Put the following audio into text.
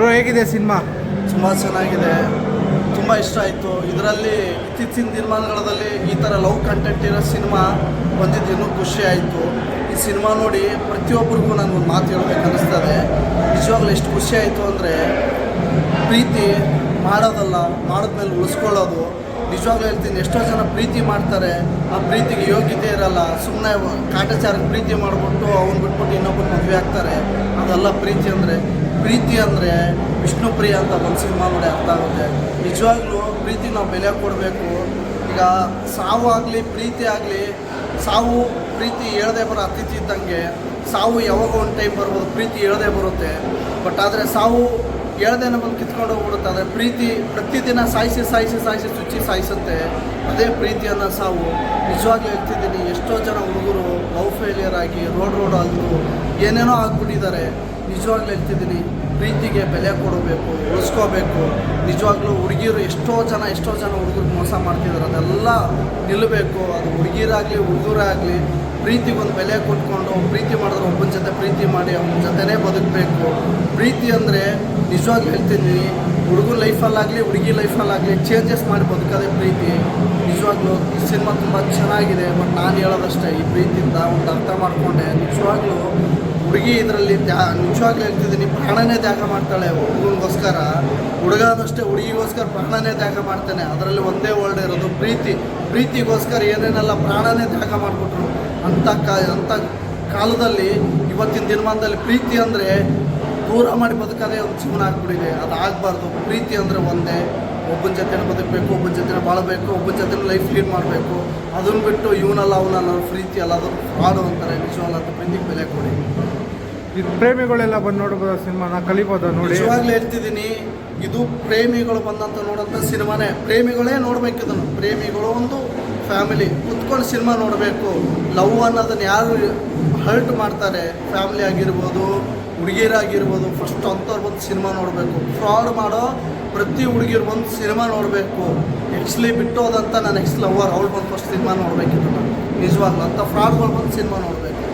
Bro ಹೇಗಿದೆ cinema? ತುಂಬ ಚೆನ್ನಾಗಿದೆ. ತುಂಬ ಇಷ್ಟ ಆಯಿತು. ಇದರಲ್ಲಿ ಇತ್ತೀಚಿನ ದಿನಮಾನಗಳಲ್ಲಿ ಈ ಥರ ಲವ್ ಕಂಟೆಂಟ್ ಇರೋ ಸಿನಿಮಾ ಬಂದಿದ್ದು ಖುಷಿ ಆಯಿತು. ಈ ಸಿನಿಮಾ ನೋಡಿ ಪ್ರತಿಯೊಬ್ಬರಿಗೂ ನಾನು ಒಂದು ಮಾತು ಹೇಳ್ಬೇಕು ಅನ್ನಿಸ್ತದೆ. ನಿಜವಾಗ್ಲೂ ಎಷ್ಟು ಖುಷಿ ಆಯಿತು ಅಂದರೆ ಪ್ರೀತಿ ಮಾಡೋದಲ್ಲ ಮಾಡಿದ್ಮೇಲೆ ಉಳಿಸ್ಕೊಳ್ಳೋದು. ನಿಜವಾಗ್ಲೂ ಹೇಳ್ತೀನಿ, ಎಷ್ಟೋ ಜನ ಪ್ರೀತಿ ಮಾಡ್ತಾರೆ. ಆ ಪ್ರೀತಿಗೆ ಯೋಗ್ಯತೆ ಇರಲ್ಲ. ಸುಮ್ಮನೆ ಕಾಟಾಚಾರಕ್ಕೆ ಪ್ರೀತಿ ಮಾಡಿಬಿಟ್ಟು ಅವ್ನು ಬಿಟ್ಬಿಟ್ಟು ಇನ್ನೊಬ್ಬರು ಮದುವೆ ಆಗ್ತಾರೆ. ಅದೆಲ್ಲ ಪ್ರೀತಿ ಅಂದರೆ ಪ್ರೀತಿ ಅಂದರೆ ವಿಷ್ಣುಪ್ರಿಯ ಅಂತ ಒಂದು ಸಿನಿಮಾ ನೋಡಿ ಅರ್ಥ ಆಗುತ್ತೆ. ನಿಜವಾಗ್ಲೂ ಪ್ರೀತಿ ನಾವು ಬೆಲೆ ಕೊಡಬೇಕು. ಈಗ ಸಾವು ಆಗಲಿ, ಪ್ರೀತಿ ಆಗಲಿ, ಸಾವು ಪ್ರೀತಿ ಹೇಳದೆ ಬರೋ ಅತಿಥಿ ಇದ್ದಂಗೆ ಸಾವು ಯಾವಾಗ ಒಂದು ಟೈಮ್ ಬರ್ಬೋದು, ಪ್ರೀತಿ ಹೇಳದೆ ಬರುತ್ತೆ. ಬಟ್ ಆದರೆ ಸಾವು ಹೇಳ್ದೇನೆ ಬಂದು ಕಿತ್ಕೊಂಡು ಹೋಗ್ಬಿಡುತ್ತೆ. ಆದರೆ ಪ್ರೀತಿ ಪ್ರತಿದಿನ ಸಾಯಿಸಿ ಸಾಯಿಸಿ ಸಾಯಿಸಿ, ಚುಚ್ಚಿ ಸಾಯಿಸುತ್ತೆ. ಅದೇ ಪ್ರೀತಿ ಅನ್ನೋ ಸಾವು ನಿಜವಾಗ್ಲೂ ಹೇಳ್ತಿದ್ದೀನಿ. ಎಷ್ಟೋ ಜನ ಹುಡುಗರು ಲವ್ ಫೇಲಿಯರ್ ಆಗಿ ರೋಡ್ ರೋಡ್ ಆದರು ಏನೇನೋ ಆಗ್ಬಿಟ್ಟಿದ್ದಾರೆ. ನಿಜವಾಗ್ಲೂ ಹೇಳ್ತಿದ್ದೀನಿ ಪ್ರೀತಿಗೆ ಬೆಲೆ ಕೊಡಬೇಕು, ಉಳಿಸ್ಕೋಬೇಕು. ನಿಜವಾಗ್ಲೂ ಹುಡುಗಿರು ಎಷ್ಟೋ ಜನ ಎಷ್ಟೋ ಜನ ಹುಡುಗರು ಮೋಸ ಮಾಡ್ತಿದ್ದಾರೆ ಅದೆಲ್ಲ ನಿಲ್ಲಬೇಕು. ಅದು ಹುಡುಗಿರಾಗಲಿ, ಹುಡುಗರಾಗಲಿ ಪ್ರೀತಿಗೊಂದು ಬೆಲೆ ಕೊಟ್ಕೊಂಡು ಪ್ರೀತಿ ಮಾಡಿದ್ರೆ ಒಬ್ಬನ ಜೊತೆ ಪ್ರೀತಿ ಮಾಡಿ, ಅವನ ಜೊತೆನೇ ಬದುಕಬೇಕು. ಪ್ರೀತಿ ಅಂದರೆ ನಿಜವಾಗ್ಲೂ ಹೇಳ್ತಿದ್ದೀನಿ ಹುಡುಗರ ಲೈಫಲ್ಲಾಗಲಿ, ಹುಡುಗಿ ಲೈಫಲ್ಲಾಗಲಿ ಚೇಂಜಸ್ ಮಾಡಿ ಬದುಕೋದೇ ಪ್ರೀತಿ. ನಿಜವಾಗ್ಲೂ ಈ ಸಿನಿಮಾ ತುಂಬ ಚೆನ್ನಾಗಿದೆ, ಬಟ್ ನಾನು ಹೇಳೋದಷ್ಟೇ, ಈ ಪ್ರೀತಿಯಿಂದ ಒಂದು ಅರ್ಥ ಮಾಡಿಕೊಂಡೆ. ನಿಜವಾಗ್ಲೂ ಹುಡುಗಿ ಇದರಲ್ಲಿ ತ್ಯಾ ನಿಜವಾಗ್ಲೂ ಹೇಳ್ತಿದ್ದೀನಿ, ಪ್ರಾಣನೇ ತ್ಯಾಗ ಮಾಡ್ತಾಳೆ ಹುಡುಗನಿಗೋಸ್ಕರ. ಹುಡುಗ ಅನ್ನಷ್ಟೇ ಹುಡುಗಿಗೋಸ್ಕರ ಪ್ರಾಣನೇ ತ್ಯಾಗ ಮಾಡ್ತಾನೆ. ಅದರಲ್ಲಿ ಒಂದೇ ವರ್ಡ್ ಇರೋದು ಪ್ರೀತಿ. ಪ್ರೀತಿಗೋಸ್ಕರ ಏನೇನೆಲ್ಲ ಪ್ರಾಣನೇ ತ್ಯಾಗ ಮಾಡಿಬಿಟ್ರು. ಅಂಥ ಕಾ, ಅಂಥ ಕಾಲದಲ್ಲಿ ಇವತ್ತಿನ ದಿನಮಾನದಲ್ಲಿ ಪ್ರೀತಿ ಅಂದರೆ ದೂರ ಮಾಡಿ ಬದುಕೋದೇ ಒಂದು ಜೀವನ ಆಗ್ಬಿಟ್ಟಿದೆ. ಅದು ಆಗಬಾರ್ದು. ಪ್ರೀತಿ ಅಂದರೆ ಒಂದೇ. ಒಬ್ಬನ ಜೊತೆನ ಬದುಕಬೇಕು ಒಬ್ಬನ ಜೊತೆ ಬಾಳಬೇಕು ಒಬ್ಬನ ಜೊತೆನ ಲೈಫ್ ಲೀಡ್ ಮಾಡಬೇಕು. ಅದನ್ನು ಬಿಟ್ಟು ಇವನಲ್ಲ ಅವನಲ್ಲ ಪ್ರೀತಿ ಅಲ್ಲ ಅದು ಫ್ರಾಡು ಅಂತಾರೆ. ನಿಜವಲ್ಲ ಅಂತ ಪ್ರೀತಿಗೆ ಬೆಲೆ ಕೊಡಿ. ಇದು ಪ್ರೇಮಿಗಳೆಲ್ಲ ಬಂದು ನೋಡ್ಬೋದ ಸಿನಿಮಾನ ಕಲಿಬೋದ ನೋಡಿ? ಇವಾಗಲೇ ಹೇಳ್ತಿದ್ದೀನಿ ಇದು ಪ್ರೇಮಿಗಳು ಬಂದಂತ ನೋಡೋಂಥ ಸಿನಿಮಾನೇ. ಪ್ರೇಮಿಗಳೇ ನೋಡ್ಬೇಕು ಇದನ್ನು. ಪ್ರೇಮಿಗಳು ಒಂದು ಫ್ಯಾಮಿಲಿ ಕುತ್ಕೊಂಡು ಸಿನಿಮಾ ನೋಡಬೇಕು. ಲವ್ ಅನ್ನೋದನ್ನ ಯಾರು ಹರ್ಟ್ ಮಾಡ್ತಾರೆ. ಫ್ಯಾಮಿಲಿ ಆಗಿರ್ಬೋದು, ಹುಡುಗಿಯರಾಗಿರ್ಬೋದು ಫಸ್ಟ್ ಅಂಥವ್ರು ಬಂದು ಸಿನಿಮಾ ನೋಡಬೇಕು. ಫ್ರಾಡ್ ಮಾಡೋ ಪ್ರತಿ ಹುಡುಗಿರು ಬಂದು ಸಿನಿಮಾ ನೋಡಬೇಕು. ಎಕ್ಸ್ಲಿ ಬಿಟ್ಟೋದಂತ ನಾನು ಎಕ್ಸ್ ಲವರ್ ಅವ್ಳು ಬಂದು ಫಸ್ಟ್ ಸಿನಿಮಾ ನೋಡಬೇಕಿತ್ತು ನಾನು. ನಿಜವಾಗ್ಲೂ ಅಂಥ ಫ್ರಾಡ್ಗಳು ಬಂದು ಸಿನಿಮಾ ನೋಡಬೇಕು.